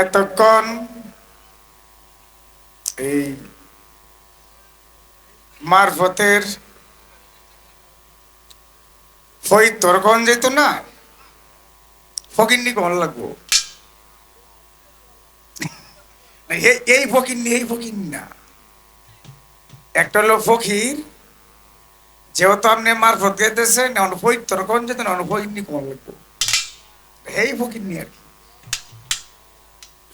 এতক্ষণ এই মারফতের ফৈতরগঞ্জ যেত না ফকিন্নি কমন লাগবো। এই ফকিন্নি এই ফকিন্নি না। একটা হলো ফকির, যেহেতু আপনি মারফত গেতেছেন এখন ফৈতরগঞ্জ যেত না ফকিন্নি কমন লাগবো। এই ফকিন্নি আর কি।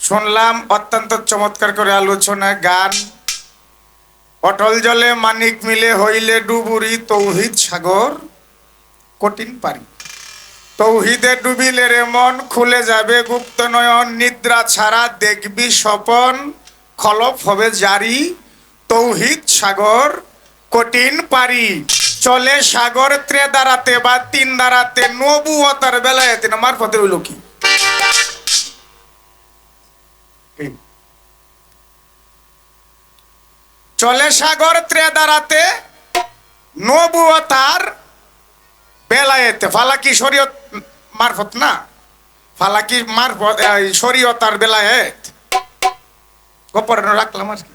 শুনলাম অত্যন্ত চমৎকার করে আলোচনা, গান। অটল জলে মানিক মিলে হইলে ডুবুরি তৌহিদ সাগর, কঠিন পারি। তৌহিদে ডুবিলে রে মন খুলে যাবে গুপ্ত নয়ন, নিদ্রা ছাড়া দেখবি স্বপন, খলপ হবে জারি। তৌহিদ সাগর, কঠিন পারি। চলে সাগর ত্রে দাঁড়াতে বা তিন দাঁড়াতে নবুয়তার বেলায় তিন মারফতে হইল কি? চলে সাগর ত্রে দাঁড়াতে নবুয়তার বেলায়েতে, ফালাকি শরীয়ত মারফত না? ফালাকি মারফত, এই শরীয়তার বেলায়েত। গোপর রাখলাম আর কি।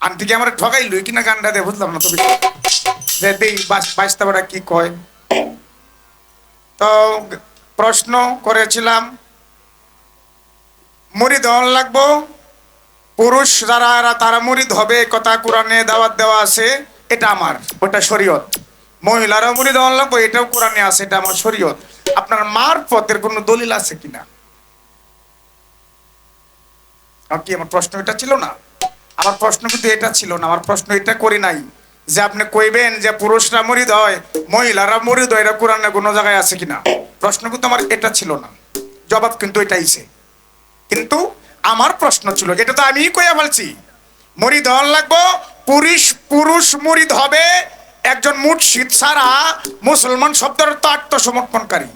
আন্টি কি আমার ঠগাই লুই কিনা গানটা দিয়ে বুঝলাম না তবে যে দেই কি কয়? তো প্রশ্ন করেছিলাম মুরিদ হন লাগবো। পুরুষ যারা তারা মুরিদ হবে কথা কোরআনে দাওয়াত দেওয়া আছে, এটা আমার, ওটা শরীয়ত। মহিলারা মুরিদ হন লাগবো, এটাও কোরআনে আছে, এটা আমার শরীয়ত। আপনার মার পথের কোনো দলিল আছে কিনা? কি, আমার প্রশ্ন এটা ছিল না? আমার প্রশ্ন কিন্তু এটা ছিল না, আমার প্রশ্ন এটা করি নাই। যে আপনি কইবেন যে পুরুষরা মরিদ হয়, মহিলারা মরিদ হয়, এটা কোরআনে কোনো জায়গায় আছে কিনা? প্রশ্ন কিন্তু আমার এটা ছিল না। জবাব কিন্তু এটাইছে কিন্তু আমার প্রশ্ন ছিল, এটা তো আমি কইয়া বলছি মরিদ হন লাগবো, পুরুষ পুরুষ মরিদ হবে, একজন মুর্শিদ ছাড়া মুসলমান শব্দের তো আত্মসমর্পণকারী।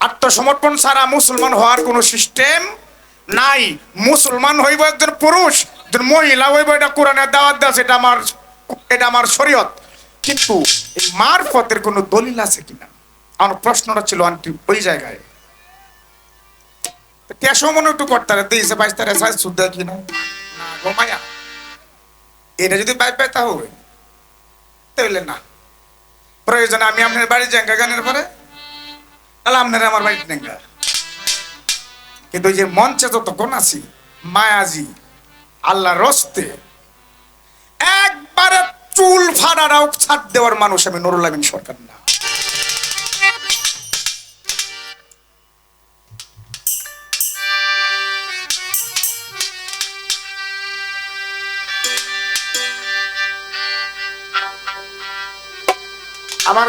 আত্মসমর্পণ ছাড়া মুসলমান হওয়ার কোনো সিস্টেম নাই। মুসলমান হইব একজন পুরুষ, একজন মহিলা হইব, এটা কোরআনের দাওয়াত দেওয়া এটা আমার এটা আমার শরীয়ত। কিন্তু এই মারফতের কোনো দলিল আছে কিনা? আমার প্রশ্নটা ছিল আন্টি ওই জায়গায়। মনে একটু বাইশ শুদ্ধ কি না এটা যদি হবে। তাহলে না। প্রয়োজন আমি আপনার বাড়ি জাঙ্গা গানের পরে। তাহলে আপনারা আমার বাড়িতে নেঙ্গা কিন্তু যে মঞ্চে যতক্ষণ আছি, মায়াজি আল্লাহ রস্তে, একবারে চুল ফাড়ারাও ছাড় দেওয়ার মানুষ আমি নুরুল আমিন সরকার না।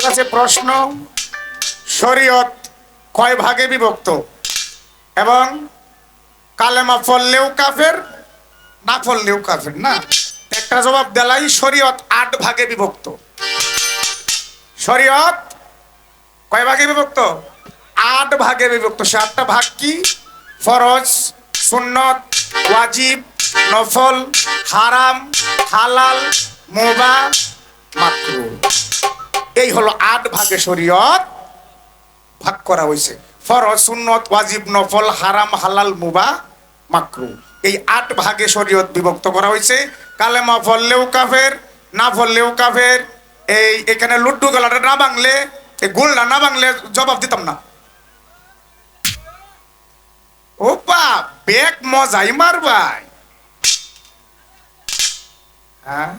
কাছে প্রশ্ন, শরীয়ত কয় ভাগে বিভক্ত? এবং কালেমা ফললেও কাফের, না ফললেও কাফের? না। একটা জবাব দেলাই, শরীয়ত আট ভাগে বিভক্ত। শরীয়ত কয় ভাগে বিভক্ত? আট ভাগে বিভক্ত। সে আটটা ভাগ কি? ফরজ, সুন্নত, ওয়াজিব, নফল, হারাম, হালাল, মোবা মাকরু এই হলো আট ভাগে শরীয়ত ভাগ করা হয়েছে। ফরজ, সুন্নত, ওয়াজিব, নফল, হারাম, হালাল, মুবা, মাকরু। এই আট ভাগে শরীয়ত বিভক্ত করা হয়েছে। কালেমা ফললেও কাফের, না ফললেও কাফের। এই এখানে লুড্ডু গলাটা না বাংলে, এই গোলটা না বাংলে জবাব দিতাম না। ও বাপ বেক মজাই মারবাই। হ্যাঁ?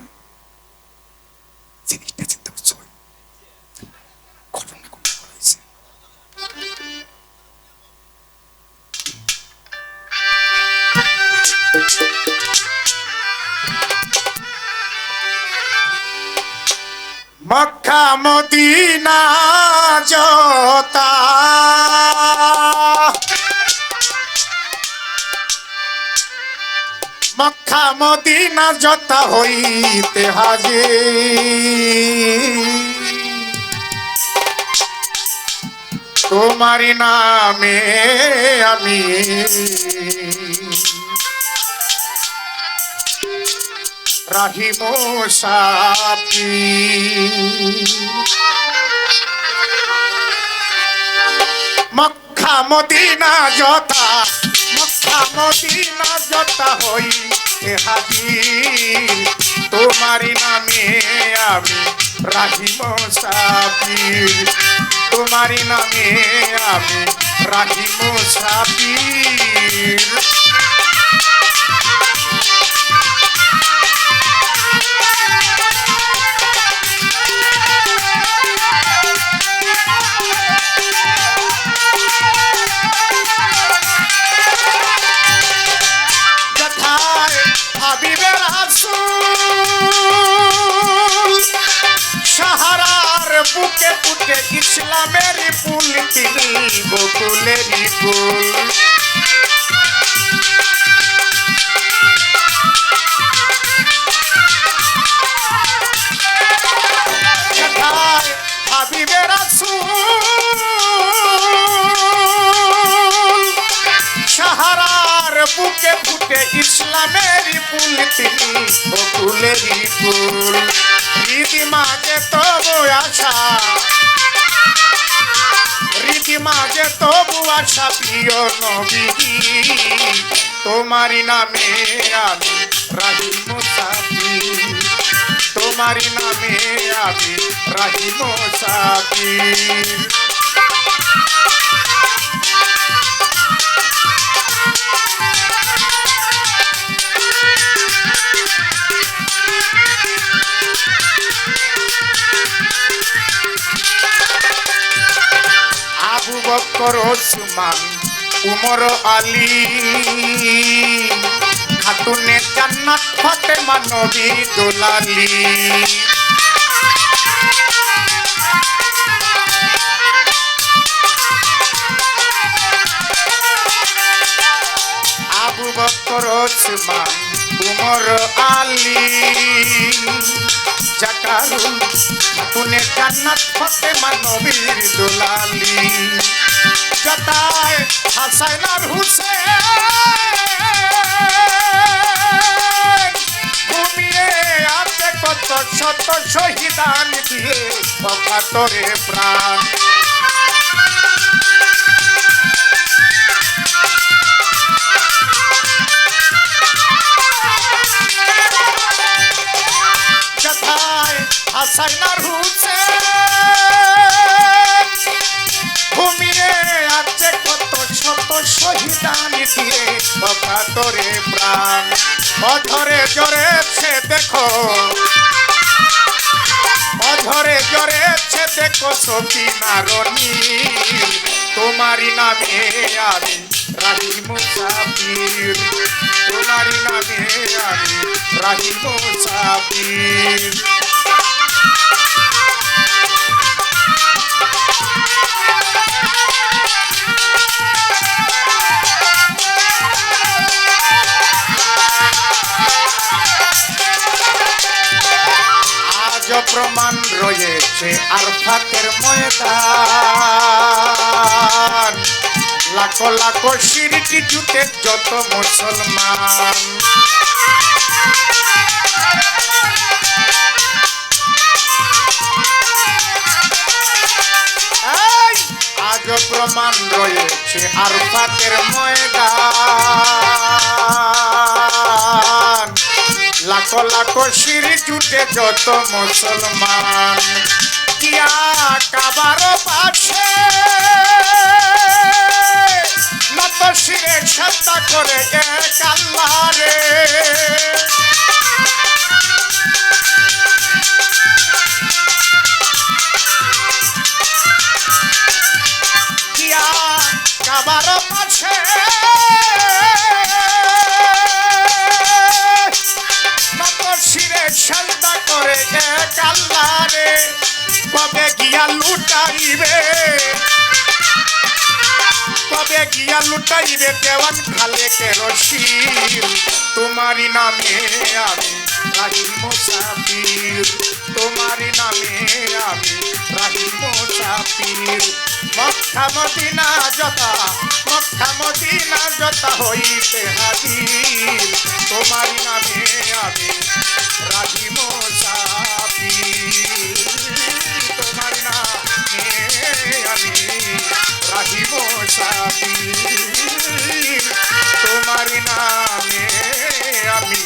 জিনিসটা মক্কা মদিনা জতা। মক্কা মদিনা যতা হইতে হাজে তোমারি নামে আমি রাহিম সাপি মক্কা মদিনা যতা মক্কা মদিনা যতা হই এ হাজির তোমারি নামে আমি রাহিম সাবির তোমারি নামে আমি রাহিম সাবির হাবিবের আসুল সাহারার বুকে পুটে ইসলামের ফুল তিনি বকুলেরই ফুল। ফুটে ইসলামের ফুল তিনি বকুলেরই ফুল। রীতি মাঝে তবু আশা রীতি মাঝে তবু আশা প্রিয় নবী তোমারি নামে আমি রাহিম সাফি তোমারি নামে আমি রাহিম সাফি ওসমান উমর আলী। খাতুনে জান্নাত ফাতেমা নবী দোলালি আবু বকর ওসমান, উমর আলী। জাকারুল, খাতুনে জান্নাত ফাতেমা নবীর দোলালি জতায় হাসাইন আর হুসেন। ঘুমিয়ে আছে কত শত শহীদান দিয়ে প্রাণ। শহীদানি দিয়ে অকাতরে প্রাণ। অধরে জরেছে দেখো। অধরে জরেছে দেখো সখী নারণী। তোমারি নামে আমি রাহিম সাবির তোমারি নামে আমি রাহিম সাবির রয়েছে আর ফাঁকের ময়দান। লাখো লাখো সিঁড়িটি জুটে যত মুসলমান। আজ প্রমাণ রয়েছে আর ফাঁকের ময়দান। লাখো লাখো সিঁড়ি জুটে যত মুসলমান। কাবার পাশে? নত শিরে সত্তা করে আল্লাহরে কবে গিয়া লুটাইবে? কবে গিয়া লুটাইবে দেওয়ান খালে কেরসির তোমারি নামে আমি রাহিম মুসাফির। তোমারি নামে আমি রাহিম মুসাফির। মক্কা মদিনা যতা মক্কা মদিনা যতা হইতে হাজির। তোমারি নামে আমি রাহিম মুসাফির তোমার নামে আমি রাখিব তোমার নামে আমি